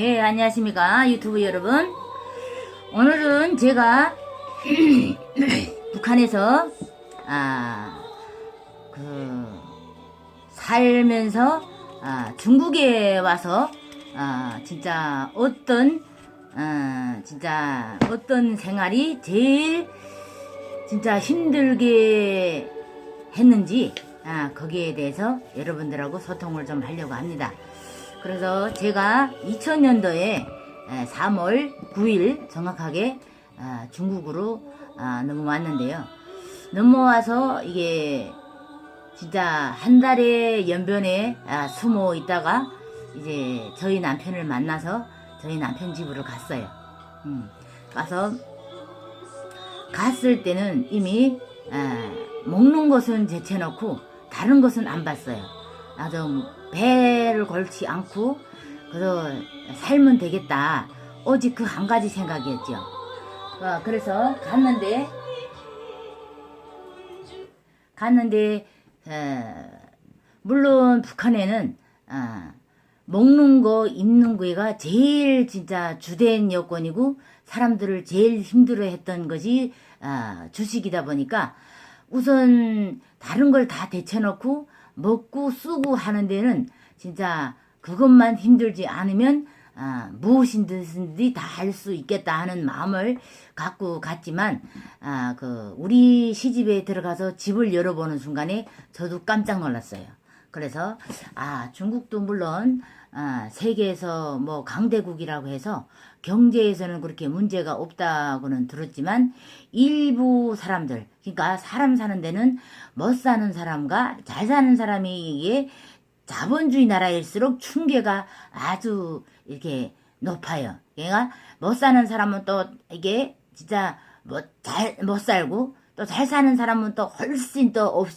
네, 안녕하십니까. 유튜브 여러분. 오늘은 제가 북한에서, 아, 그, 살면서, 아, 중국에 와서, 아, 진짜 어떤, 아, 진짜 어떤 생활이 제일 진짜 힘들게 했는지, 아, 거기에 대해서 여러분들하고 소통을 좀 하려고 합니다. 그래서 제가 2000년도에 3월 9일 정확하게 아, 중국으로 아, 넘어왔는데요. 넘어와서 이게 진짜 한 달의 연변에 아, 숨어 있다가 이제 저희 남편을 만나서 저희 남편 집으로 갔어요. 음, 가서 갔을 때는 이미 아, 먹는 것은 제쳐놓고 다른 것은 안 봤어요. 아주 배를 걸지 않고 그래서 살면 되겠다. 오직 그 한 가지 생각이었죠. 어, 그래서 갔는데 갔는데 어, 물론 북한에는 어, 먹는 거 입는 거가 제일 진짜 주된 여건이고 사람들을 제일 힘들어했던 것이 어, 주식이다 보니까 우선 다른 걸다 데쳐놓고 먹고 쓰고 하는 데는 진짜 그것만 힘들지 않으면 아, 무엇이든지 다 할 수 있겠다 하는 마음을 갖고 갔지만 아, 그 우리 시집에 들어가서 집을 열어보는 순간에 저도 깜짝 놀랐어요. 그래서 아 중국도 물론 아, 세계에서 뭐 강대국이라고 해서 경제에서는 그렇게 문제가 없다고는 들었지만 일부 사람들 그러니까 사람 사는 데는 못 사는 사람과 잘 사는 사람이 이게 자본주의 나라일수록 충격가 아주 이렇게 높아요. 그러니까 못 사는 사람은 또 이게 진짜 뭐잘못 살고 또 잘 사는 사람은 또 훨씬 또 없,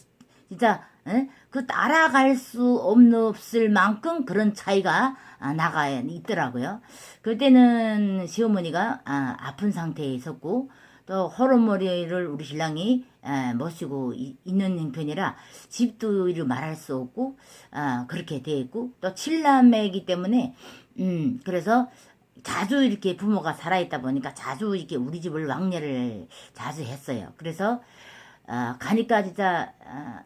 진짜 에? 그 따라갈 수 없는 없을 만큼 그런 차이가 아, 나가 있더라고요. 그때는 시어머니가 아, 아픈 상태에 있었고 또 호르머리를 우리 신랑이 에, 모시고 이, 있는 형편이라 집도 이루 말할 수 없고 아, 그렇게 돼 있고 또 칠남매이기 때문에 음 그래서 자주 이렇게 부모가 살아있다 보니까 자주 이렇게 우리 집을 왕래를 자주 했어요. 그래서 아, 가니까 진짜 아,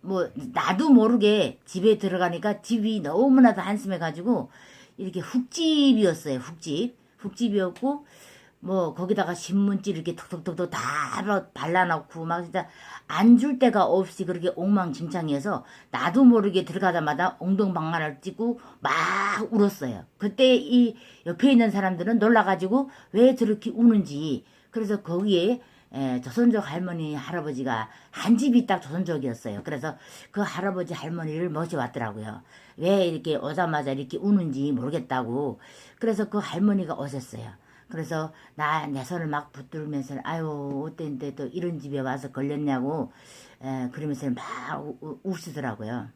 뭐 나도 모르게 집에 들어가니까 집이 너무나도 한심해 가지고 이렇게 훅집이었어요. 훅집. 훅집이었고 뭐 거기다가 신문지 이렇게 톡톡톡톡 다 발라놓고 막 진짜 안 줄 데가 없이 그렇게 엉망진창해서 나도 모르게 들어가자마자 엉덩방아를 찍고 막 울었어요. 그때 이 옆에 있는 사람들은 놀라가지고 왜 저렇게 우는지 그래서 거기에 에, 조선족 할머니 할아버지가 한 집이 딱 조선족이었어요. 그래서 그 할아버지 할머니를 모셔왔더라고요. 왜 이렇게 오자마자 이렇게 우는지 모르겠다고. 그래서 그 할머니가 오셨어요. 그래서 나 내 손을 막 붙들면서 아유 어땠는데 또 이런 집에 와서 걸렸냐고 에, 그러면서 막 우, 우시더라고요.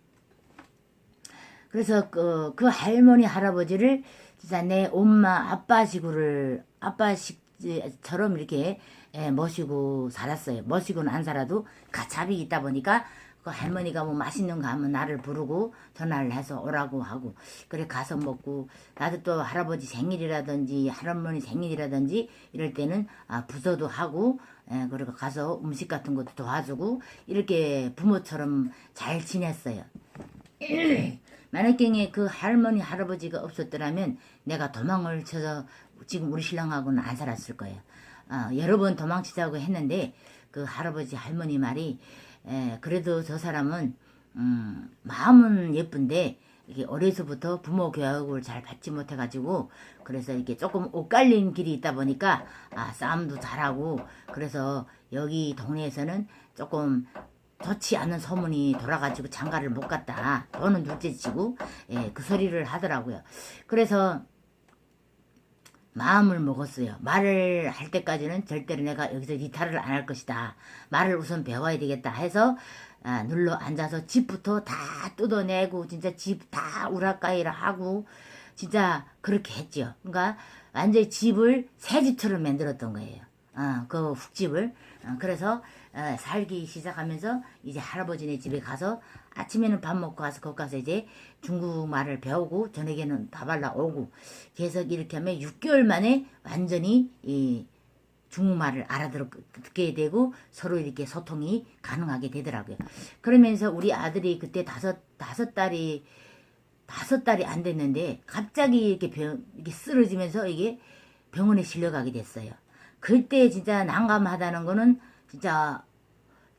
그래서 그, 그 할머니 할아버지를 진짜 내 엄마 아빠식으로를 아빠식처럼 이렇게 에, 모시고 살았어요. 모시고는 안 살아도 가차비 있다 보니까 그 할머니가 뭐 맛있는 거 하면 나를 부르고 전화를 해서 오라고 하고 그래 가서 먹고 나도 또 할아버지 생일이라든지 할머니 생일이라든지 이럴 때는 아 부서도 하고 에, 그리고 가서 음식 같은 것도 도와주고 이렇게 부모처럼 잘 지냈어요. 만약에 그 할머니 할아버지가 없었더라면 내가 도망을 쳐서 지금 우리 신랑하고는 안 살았을 거예요. 어, 여러 번 도망치자고 했는데 그 할아버지 할머니 말이 에, 그래도 저 사람은 음, 마음은 예쁜데 이게 어려서부터 부모 교육을 잘 받지 못해가지고 그래서 이게 조금 엇갈린 길이 있다 보니까 아 싸움도 잘하고 그래서 여기 동네에서는 조금 좋지 않은 소문이 돌아가지고 장가를 못 갔다. 돈은 둘째치고 예, 그 소리를 하더라고요. 그래서 마음을 먹었어요. 말을 할 때까지는 절대로 내가 여기서 이탈을 안 할 것이다. 말을 우선 배워야 되겠다 해서 아, 눌러 앉아서 집부터 다 뜯어내고 진짜 집 다 우라카이를 하고 진짜 그렇게 했죠. 그러니까 완전히 집을 새 집처럼 만들었던 거예요. 어, 그 훅집을. 어, 그래서 어, 살기 시작하면서 이제 할아버지네 집에 가서 아침에는 밥 먹고 가서 거기 가서 이제 중국말을 배우고 저녁에는 밥알라 오고 계속 이렇게 하면 6개월 만에 완전히 이 중국말을 알아듣게 되고 서로 이렇게 소통이 가능하게 되더라고요. 그러면서 우리 아들이 그때 다섯 다섯 달이 다섯 달이 안 됐는데 갑자기 이렇게 병 이렇게 쓰러지면서 이게 병원에 실려가게 됐어요. 그때 진짜 난감하다는 거는 진짜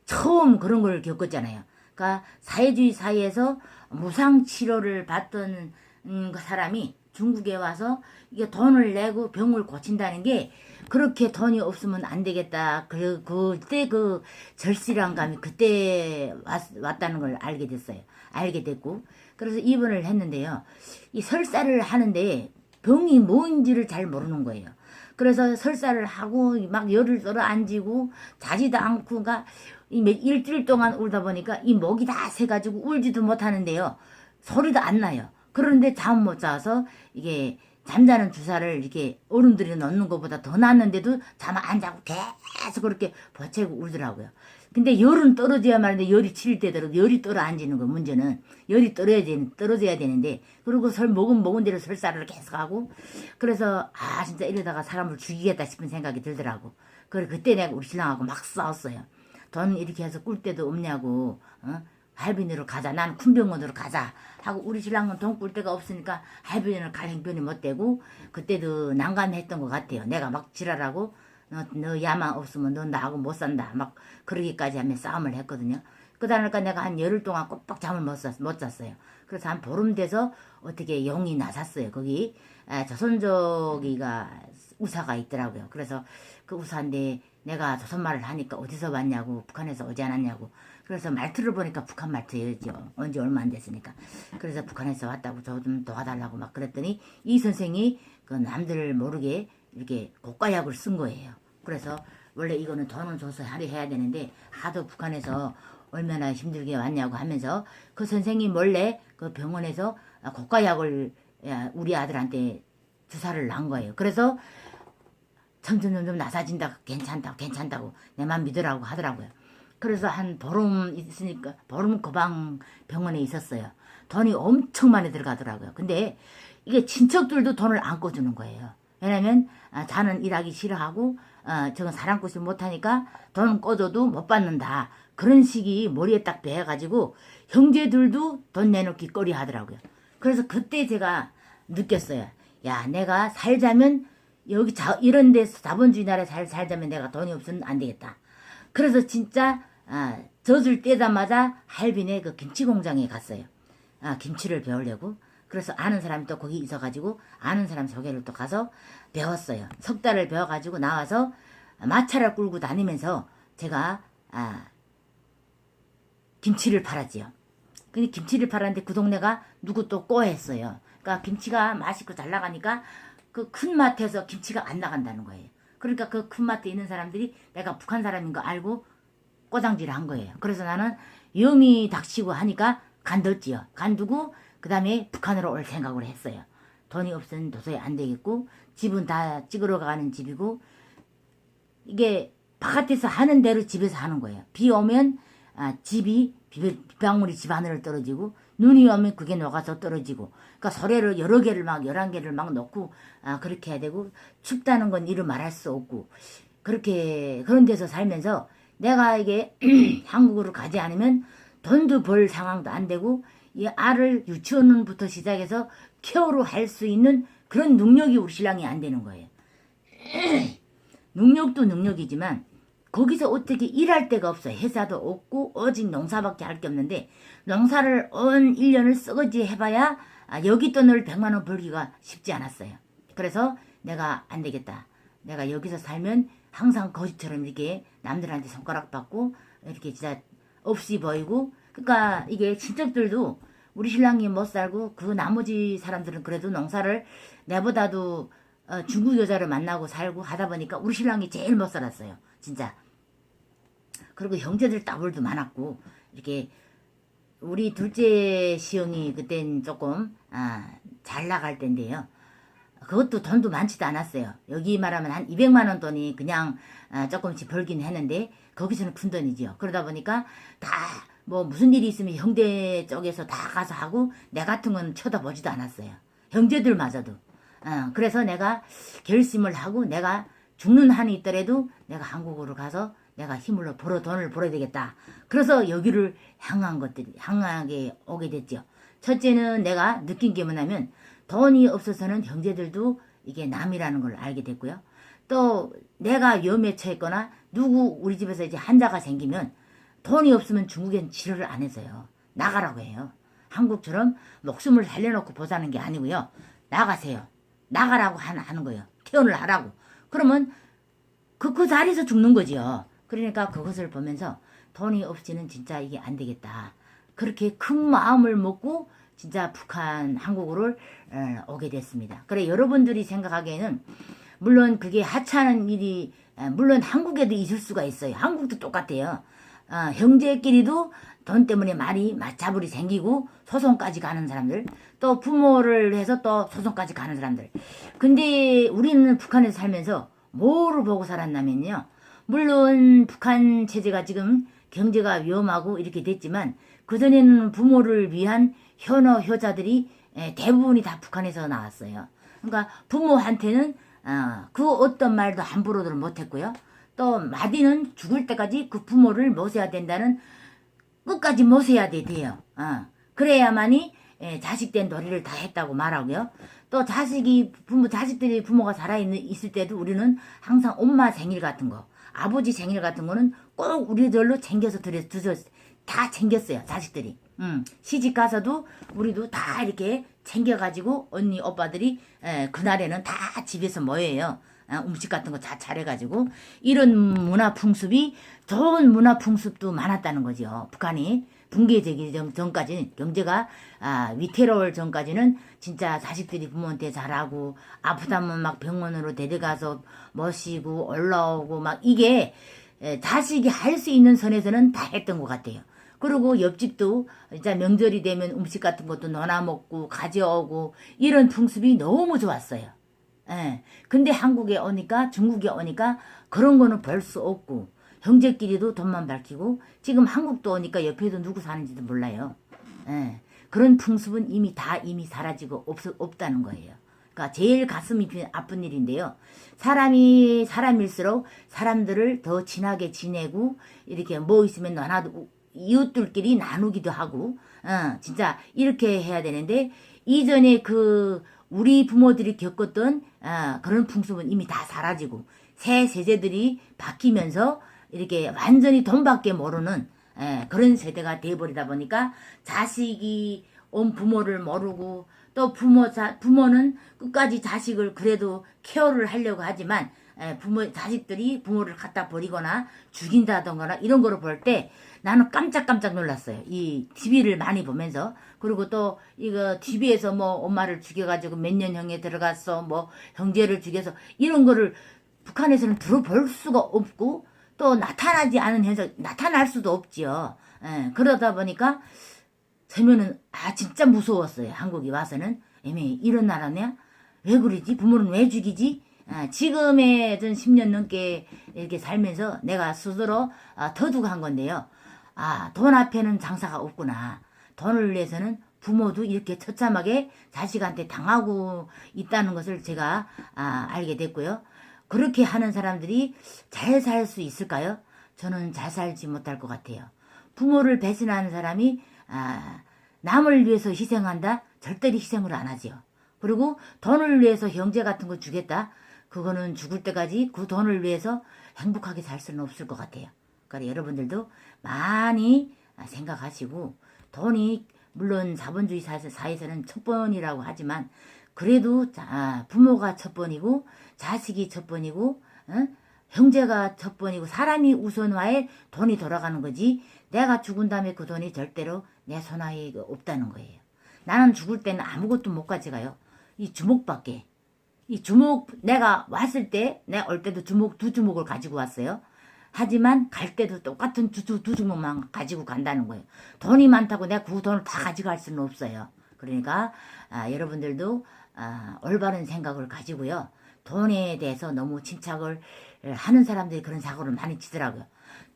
처음 그런 걸 겪었잖아요. 그러니까 사회주의 사회에서 무상 치료를 받던 음, 그 사람이 중국에 와서 이게 돈을 내고 병을 고친다는 게 그렇게 돈이 없으면 안 되겠다. 그 그때 그 절실한 감이 그때 왔, 왔다는 걸 알게 됐어요. 알게 됐고 그래서 입원을 했는데요. 이 설사를 하는데 병이 뭔지를 잘 모르는 거예요. 그래서 설사를 하고 막 열을 떨어 앉고 자지도 않고 가 일주일 동안 울다 보니까 이 목이 다 새가지고 울지도 못하는데요. 소리도 안 나요. 그런데 잠 못 자서 이게 잠자는 주사를 이렇게 어른들이 넣는 것보다 더 낫는데도 잠 안 자고 계속 그렇게 버채고 울더라고요. 근데 열은 떨어져야 말인데 열이 칠 때도록 열이 떨어 앉는 거 문제는 열이 떨어야 되, 떨어져야 되는데 그리고 설 먹은 먹은 대로 설사를 계속 하고 그래서 아 진짜 이러다가 사람을 죽이겠다 싶은 생각이 들더라고. 그래 그때 내가 우리 신랑하고 막 싸웠어요. 돈 이렇게 해서 꿀 데도 없냐고 어? 할빈으로 가자. 난 쿤병원으로 가자. 하고 우리 신랑은 돈 꿀 데가 없으니까 할빈으로 갈 행편이 못 되고 그때도 난감했던 것 같아요. 내가 막 지랄하고 너, 너 야만 없으면 너 나하고 못 산다. 막 그러기까지 하면 싸움을 했거든요. 그다음에 내가 한 열흘 동안 꼬박 잠을 못, 잤, 못 잤어요. 그래서 한 보름 돼서 어떻게 영이 나섰어요. 거기 아, 조선족이가 우사가 있더라고요. 그래서 그 우사인데 내가 조선말을 하니까 어디서 왔냐고 북한에서 오지 않았냐고 그래서 말투를 보니까 북한 말투였죠. 언제 얼마 안 됐으니까. 그래서 북한에서 왔다고 저 좀 도와달라고 막 그랬더니 이 선생이 그 남들 모르게 이렇게 고가약을 쓴 거예요. 그래서 원래 이거는 돈을 줘서 하려 해야 되는데 하도 북한에서 얼마나 힘들게 왔냐고 하면서 그 선생님 몰래 그 병원에서 고가약을 우리 아들한테 주사를 난 거예요. 그래서 점점 점점 나사진다 괜찮다고 괜찮다고 내만 믿으라고 하더라고요. 그래서 한 보름 있으니까 보름 거방 병원에 있었어요. 돈이 엄청 많이 들어가더라고요. 근데 이게 친척들도 돈을 안 꿔주는 거예요. 왜냐면 아, 자는 일하기 싫어하고 어, 저건 사랑꾼을 못하니까 돈 꿔줘도 못 받는다. 그런 식이 머리에 딱 배어가지고 형제들도 돈 내놓기 꺼리 하더라고요. 그래서 그때 제가 느꼈어요. 야 내가 살자면 여기 자, 이런 데서 자본주의 나라에 살, 살자면 내가 돈이 없으면 안 되겠다. 그래서 진짜 아, 젖을 떼자마자 할빈의 그 김치 공장에 갔어요. 아, 김치를 배우려고. 그래서 아는 사람이 또 거기 있어가지고 아는 사람 소개를 또 가서 배웠어요. 석 달을 배워가지고 나와서 마차를 끌고 다니면서 제가 아, 김치를 팔았지요. 근데 김치를 팔았는데 그 동네가 누구 또 꼬했어요. 그러니까 김치가 맛있고 잘 나가니까 그 큰 마트에서 김치가 안 나간다는 거예요. 그러니까 그 큰 마트에 있는 사람들이 내가 북한 사람인 거 알고 꼬장질을 한 거예요. 그래서 나는 영이 닥치고 하니까 간뒀지요. 간두고 그 다음에 북한으로 올 생각을 했어요. 돈이 없으면 도저히 안 되겠고 집은 다 찍으러 가는 집이고 이게 바깥에서 하는 대로 집에서 하는 거예요. 비 오면 아, 집이 빗방울이 집 하늘을 떨어지고 눈이 오면 그게 녹아서 떨어지고 그러니까 소래를 여러 개를 막 열한 개를 막 넣고 아, 그렇게 해야 되고 춥다는 건 이루 말할 수 없고 그렇게 그런 데서 살면서 내가 이게 한국으로 가지 않으면 돈도 벌 상황도 안 되고 이 알을 유치원부터 시작해서 케어로 할 수 있는 그런 능력이 우리 신랑이 안 되는 거예요. 능력도 능력이지만 거기서 어떻게 일할 데가 없어요. 회사도 없고 오직 농사밖에 할 게 없는데 농사를 온 1년을 썩어지 해봐야 아, 여기 돈을 100만 원 벌기가 쉽지 않았어요. 그래서 내가 안 되겠다. 내가 여기서 살면 항상 거지처럼 이렇게 남들한테 손가락 받고 이렇게 진짜 없이 보이고 그러니까 이게 친척들도 우리 신랑이 못 살고 그 나머지 사람들은 그래도 농사를 내보다도 어, 중국 여자를 만나고 살고 하다 보니까 우리 신랑이 제일 못 살았어요. 진짜. 그리고 형제들 따블도 많았고 이렇게 우리 둘째 시영이 그땐 조금 아, 잘 나갈 때인데요. 그것도 돈도 많지도 않았어요. 여기 말하면 한 200만 원 돈이 그냥 아, 조금씩 벌긴 했는데 거기서는 큰 돈이지요. 그러다 보니까 다 뭐 무슨 일이 있으면 형제 쪽에서 다 가서 하고 내 같은 건 쳐다보지도 않았어요. 형제들마저도. 어, 그래서 내가 결심을 하고 내가 죽는 한이 있더라도 내가 한국으로 가서 내가 힘으로 벌어 돈을 벌어야 되겠다. 그래서 여기를 향한 것들이 향하게 오게 됐죠. 첫째는 내가 느낀 게 뭐냐면 돈이 없어서는 형제들도 이게 남이라는 걸 알게 됐고요. 또 내가 위험에 처했거나 누구 우리 집에서 이제 환자가 생기면 돈이 없으면 중국엔 치료를 안 해서요. 나가라고 해요. 한국처럼 목숨을 살려놓고 보자는 게 아니고요. 나가세요. 나가라고 하- 하는 거예요. 퇴원을 하라고. 그러면 그, 그 자리에서 죽는 거지요. 그러니까 그것을 보면서 돈이 없이는 진짜 이게 안 되겠다. 그렇게 큰 마음을 먹고 진짜 북한, 한국으로 어, 오게 됐습니다. 그래 여러분들이 생각하기에는 물론 그게 하찮은 일이 에, 물론 한국에도 있을 수가 있어요. 한국도 똑같아요. 어, 형제끼리도 돈 때문에 말이 맞잡으리 생기고 소송까지 가는 사람들 또 부모를 해서 또 소송까지 가는 사람들. 근데 우리는 북한에서 살면서 뭐를 보고 살았냐면요. 물론 북한 체제가 지금 경제가 위험하고 이렇게 됐지만 그전에는 부모를 위한 현어 효자들이 에, 대부분이 다 북한에서 나왔어요. 그러니까 부모한테는 어, 그 어떤 말도 함부로들 못했고요 또 마디는 죽을 때까지 그 부모를 모셔야 된다는 끝까지 모셔야 돼, 돼요. 어. 그래야만이 예, 자식된 도리를 다 했다고 말하고요. 또 자식이 부모 자식들이 부모가 살아 있는 있을 때도 우리는 항상 엄마 생일 같은 거, 아버지 생일 같은 거는 꼭 우리들로 챙겨서 드려 두서 다 챙겼어요. 자식들이. 음, 시집 가서도 우리도 다 이렇게 챙겨가지고 언니 오빠들이 에, 그날에는 다 집에서 모여요. 아, 음식 같은 거다 차려가지고 이런 문화 풍습이 좋은 문화 풍습도 많았다는 거죠. 북한이 붕괴되기 전- 전까지 경제가 아, 위태로울 전까지는 진짜 자식들이 부모한테 잘하고 아프다면 막 병원으로 데려가서 모시고 올라오고 막 이게 에, 자식이 할 수 있는 선에서는 다 했던 것 같아요. 그리고 옆집도 진짜 명절이 되면 음식 같은 것도 넣어 먹고 가져오고 이런 풍습이 너무 좋았어요. 예. 근데 한국에 오니까 중국에 오니까 그런 거는 볼수 없고 형제끼리도 돈만 밝히고 지금 한국도 오니까 옆에도 누구 사는지도 몰라요. 예. 그런 풍습은 이미 다 이미 사라지고 없, 없다는 거예요. 그러니까 제일 가슴이 비- 아픈 일인데요. 사람이 사람일수록 사람들을 더 친하게 지내고 이렇게 뭐 있으면 나눠도 이웃들끼리 나누기도 하고 어, 진짜 이렇게 해야 되는데 이전에 그 우리 부모들이 겪었던 아, 그런 풍습은 이미 다 사라지고 새 세대들이 바뀌면서 이렇게 완전히 돈밖에 모르는 예, 그런 세대가 돼버리다 보니까 자식이 온 부모를 모르고 또 부모 자, 부모는 끝까지 자식을 그래도 케어를 하려고 하지만 에, 부모 자식들이 부모를 갖다 버리거나 죽인다던가 이런 거를 볼때 나는 깜짝깜짝 놀랐어요. 이 TV를 많이 보면서 그리고 또 이거 TV에서 뭐 엄마를 죽여가지고 몇 년형에 들어갔어 뭐 형제를 죽여서 이런 거를 북한에서는 들어볼 수가 없고 또 나타나지 않은 현상 나타날 수도 없지요. 에, 그러다 보니까 처음에는 아 진짜 무서웠어요. 한국에 와서는 애매 이런 나라냐? 왜 그러지? 부모는 왜 죽이지? 아, 지금의 전 10년 넘게 이렇게 살면서 내가 스스로 아, 터득한 건데요. 아, 돈 앞에는 장사가 없구나. 돈을 위해서는 부모도 이렇게 처참하게 자식한테 당하고 있다는 것을 제가 아, 알게 됐고요. 그렇게 하는 사람들이 잘 살 수 있을까요? 저는 잘 살지 못할 것 같아요. 부모를 배신하는 사람이 아, 남을 위해서 희생한다? 절대로 희생을 안 하지요. 그리고 돈을 위해서 형제 같은 거 주겠다? 그거는 죽을 때까지 그 돈을 위해서 행복하게 살 수는 없을 것 같아요. 그러니까 여러분들도 많이 생각하시고 돈이 물론 자본주의 사회- 사회에서는 첫 번이라고 하지만 그래도 자- 부모가 첫 번이고 자식이 첫 번이고 어? 형제가 첫 번이고 사람이 우선화에 돈이 돌아가는 거지 내가 죽은 다음에 그 돈이 절대로 내 손아에 없다는 거예요. 나는 죽을 때는 아무것도 못 가져가요. 이 주먹밖에. 이 주먹 내가 왔을 때 내가 올 때도 주먹 두 주먹을 가지고 왔어요. 하지만 갈 때도 똑같은 두, 두, 두 주먹만 가지고 간다는 거예요. 돈이 많다고 내가 그 돈을 다 가져갈 수는 없어요. 그러니까 아, 여러분들도 아, 올바른 생각을 가지고요. 돈에 대해서 너무 침착을 하는 사람들이 그런 사고를 많이 치더라고요.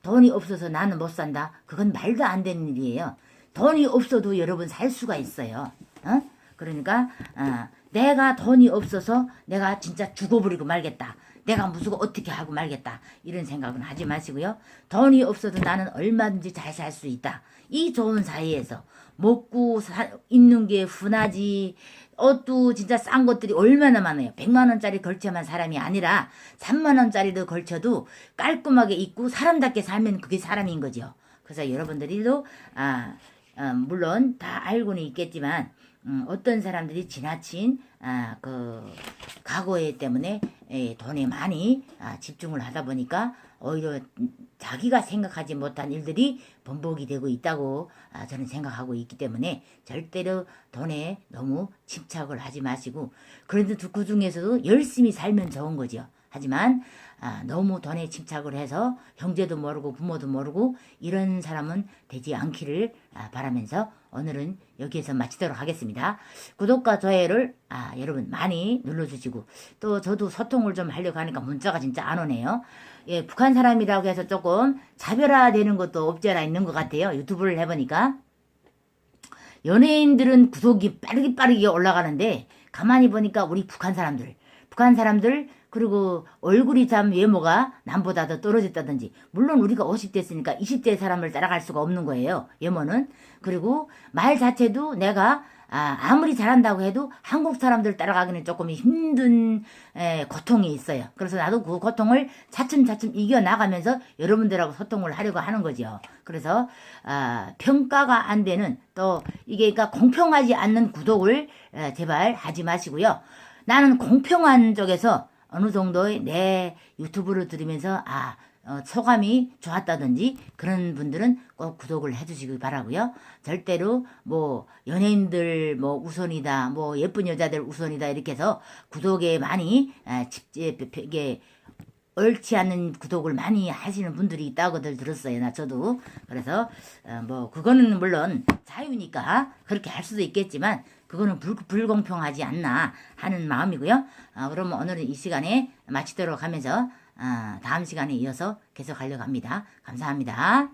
돈이 없어서 나는 못 산다. 그건 말도 안 되는 일이에요. 돈이 없어도 여러분 살 수가 있어요. 어? 그러니까 아, 내가 돈이 없어서 내가 진짜 죽어버리고 말겠다. 내가 무슨 어떻게 하고 말겠다. 이런 생각은 하지 마시고요. 돈이 없어도 나는 얼마든지 잘 살 수 있다. 이 좋은 사이에서 먹고 사, 입는 게 흔하지. 옷도 진짜 싼 것들이 얼마나 많아요. 100만 원짜리 걸쳐만 사람이 아니라 3만 원짜리도 걸쳐도 깔끔하게 입고 사람답게 살면 그게 사람인 거죠. 그래서 여러분들이도 아, 아, 물론 다 알고는 있겠지만 음, 어떤 사람들이 지나친 아, 그 과거에 때문에 에, 돈에 많이 아, 집중을 하다 보니까 오히려 자기가 생각하지 못한 일들이 번복이 되고 있다고 아, 저는 생각하고 있기 때문에 절대로 돈에 너무 집착을 하지 마시고 그래도 그 중에서도 열심히 살면 좋은 거죠. 하지만 아, 너무 돈에 집착을 해서 형제도 모르고 부모도 모르고 이런 사람은 되지 않기를 아, 바라면서 오늘은 여기에서 마치도록 하겠습니다. 구독과 좋아요를 아, 여러분 많이 눌러주시고 또 저도 소통을 좀 하려고 하니까 문자가 진짜 안 오네요. 예, 북한 사람이라고 해서 조금 차별화되는 것도 없지 않아 있는 것 같아요. 유튜브를 해보니까 연예인들은 구독이 빠르게 빠르게 올라가는데 가만히 보니까 우리 북한 사람들 북한 사람들 그리고 얼굴이 참 외모가 남보다 더 떨어졌다든지 물론 우리가 50대였으니까 20대 사람을 따라갈 수가 없는 거예요 외모는 그리고 말 자체도 내가 아, 아무리 잘한다고 해도 한국 사람들 따라가기는 조금 힘든 에, 고통이 있어요. 그래서 나도 그 고통을 차츰차츰 이겨나가면서 여러분들하고 소통을 하려고 하는 거죠. 그래서 아, 평가가 안 되는 또 이게 그러니까 공평하지 않는 구독을 에, 제발 하지 마시고요. 나는 공평한 쪽에서 어느 정도의 내 유튜브를 들으면서 아 어, 소감이 좋았다든지 그런 분들은 꼭 구독을 해주시기 바라고요. 절대로 뭐 연예인들 뭐 우선이다, 뭐 예쁜 여자들 우선이다 이렇게 해서 구독에 많이 아, 집 이게 옳지 않은 구독을 많이 하시는 분들이 있다고들 들었어요. 나 저도 그래서 어, 뭐 그거는 물론 자유니까 그렇게 할 수도 있겠지만 그거는 불, 불공평하지 않나 하는 마음이고요. 어, 그러면 오늘은 이 시간에 마치도록 하면서 아, 다음 시간에 이어서 계속 하려고 합니다. 감사합니다.